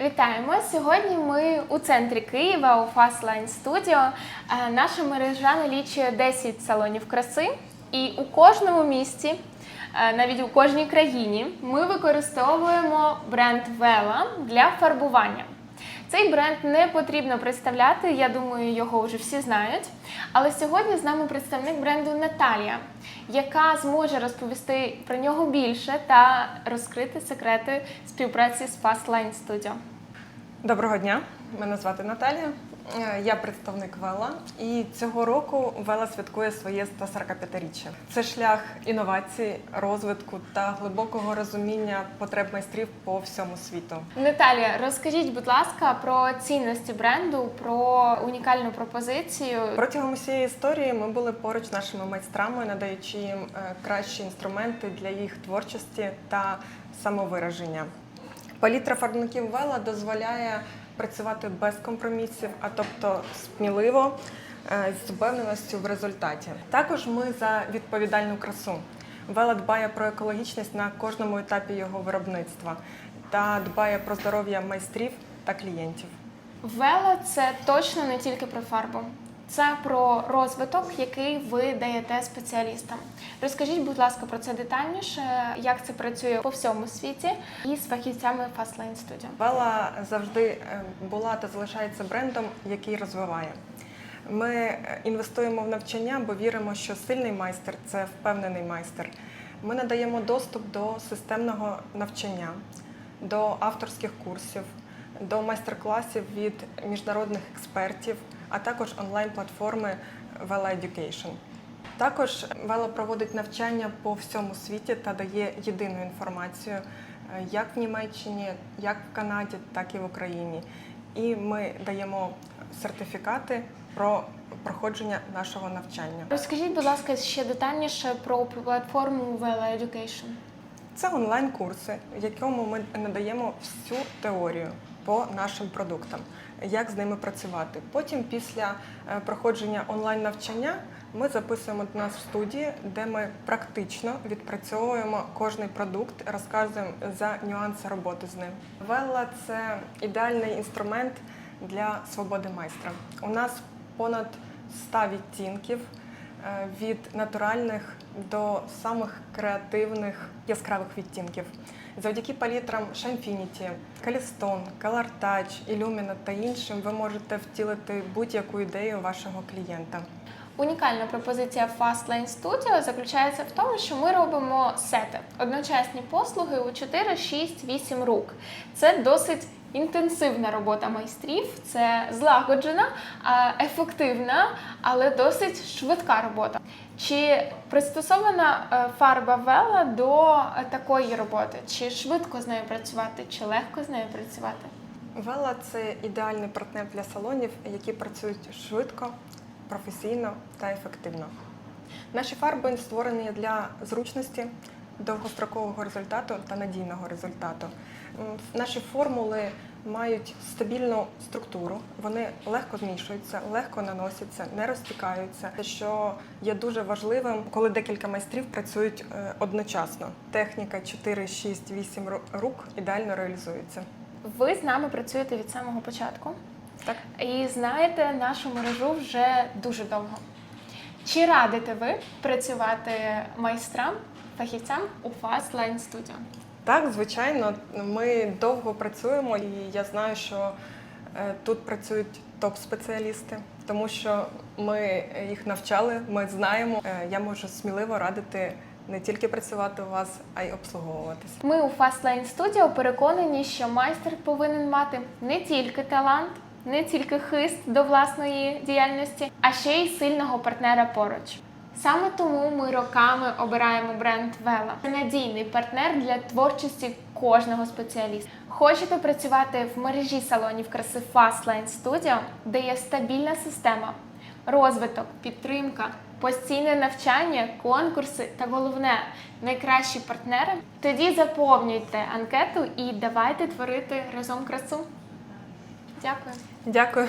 Вітаємо! Сьогодні ми у центрі Києва у Fastline Studio. Е, Наша мережа налічує 10 салонів краси, і у кожному місті, е, навіть у кожній країні, ми використовуємо бренд Vela для фарбування. Цей бренд не потрібно представляти, я думаю, його вже всі знають. Але сьогодні з нами представник бренду Наталія, яка зможе розповісти про нього більше та розкрити секрети співпраці з Fastline Studio. Доброго дня, мене звати Наталія. Е, Я представник Вела, і цього року Вела святкує своє 145-річчя. Це шлях інновацій, розвитку та глибокого розуміння потреб майстрів по всьому світу. Наталія, розкажіть, будь ласка, про цінності бренду, про унікальну пропозицію. Протягом усієї історії ми були поруч з нашими майстрами, надаючи їм е, кращі інструменти для їх творчості та самовираження. Палітра фарбників Вела дозволяє працювати без компромісів, а тобто сміливо, е, з впевненістю в результаті. Також ми за відповідальну красу. Вела дбає про екологічність на кожному етапі його виробництва та дбає про здоров'я майстрів та клієнтів. Вела це точно не тільки про фарбу. Це про розвиток, який ви даєте спеціалістам. Розкажіть, будь ласка, про це детальніше, як це працює по всьому світі і з фахівцями Fastlane Studio. Вела завжди е, була та залишається брендом, який розвиває. Ми е, інвестуємо в навчання, бо віримо, що сильний майстер це впевнений майстер. Ми надаємо доступ до системного навчання, до авторських курсів, до майстер-класів від міжнародних експертів, а також онлайн-платформи Vela Education. Також Вела проводить навчання по всьому світі та дає єдину інформацію е, як в Німеччині, як в Канаді, так і в Україні. І ми даємо сертифікати про проходження нашого навчання. Розкажіть, будь ласка, ще детальніше про платформу Vela Education. Це онлайн-курси, в якому ми надаємо всю теорію по нашим продуктам, як з ними працювати. Потім, після е, проходження онлайн-навчання, ми записуємо до нас в студії, де ми практично відпрацьовуємо кожний продукт, розказуємо за нюанси роботи з ним. Велла це ідеальний інструмент для свободи майстра. У нас понад 100 відтінків від натуральних до самих креативних яскравих відтінків. Завдяки палітрам Calistone, Color Touch, Illumina та іншим ви можете втілити будь-яку ідею вашого клієнта. Унікальна пропозиція Fastlane Studio заключається в тому, що ми робимо сети, одночасні послуги у 4, 6, 8 рук. Це досить інтенсивна робота майстрів, це злагоджена, ефективна, але досить швидка робота. Чи пристосована е, фарба Вела до е, такої роботи? Чи швидко з нею працювати, чи легко з нею працювати? Вела це ідеальний партнер для салонів, які працюють швидко, професійно та ефективно. Наші фарби створені для зручності, довгострокового результату та надійного результату. Наші формули мають стабільну структуру, вони легко змішуються, легко наносяться, не розтікаються, що є дуже важливим, коли декілька майстрів працюють е, одночасно. Техніка 4, 6, 8 рук ідеально реалізується. Ви з нами працюєте від самого початку. Так? І знаєте нашу мережу вже дуже довго. Чи радите ви працювати майстрам, фахівцям у Fastline Studio? Так, звичайно, ми довго працюємо, і я знаю, що е, тут працюють топ-спеціалісти, тому що ми їх навчали, ми знаємо. Е, Я можу сміливо радити не тільки працювати у вас, а й обслуговуватися. Ми у Fastline Studio переконані, що майстер повинен мати не тільки талант, не тільки хист до власної діяльності, а ще й сильного партнера поруч. Саме тому ми роками обираємо бренд Vela. Це надійний партнер для творчості кожного спеціаліста. Хочете працювати в мережі салонів краси Fastline Studio, де є стабільна система, розвиток, підтримка, постійне навчання, конкурси та головне найкращі партнери? Тоді заповнюйте анкету і давайте творити разом красу. Дякую. Дякую.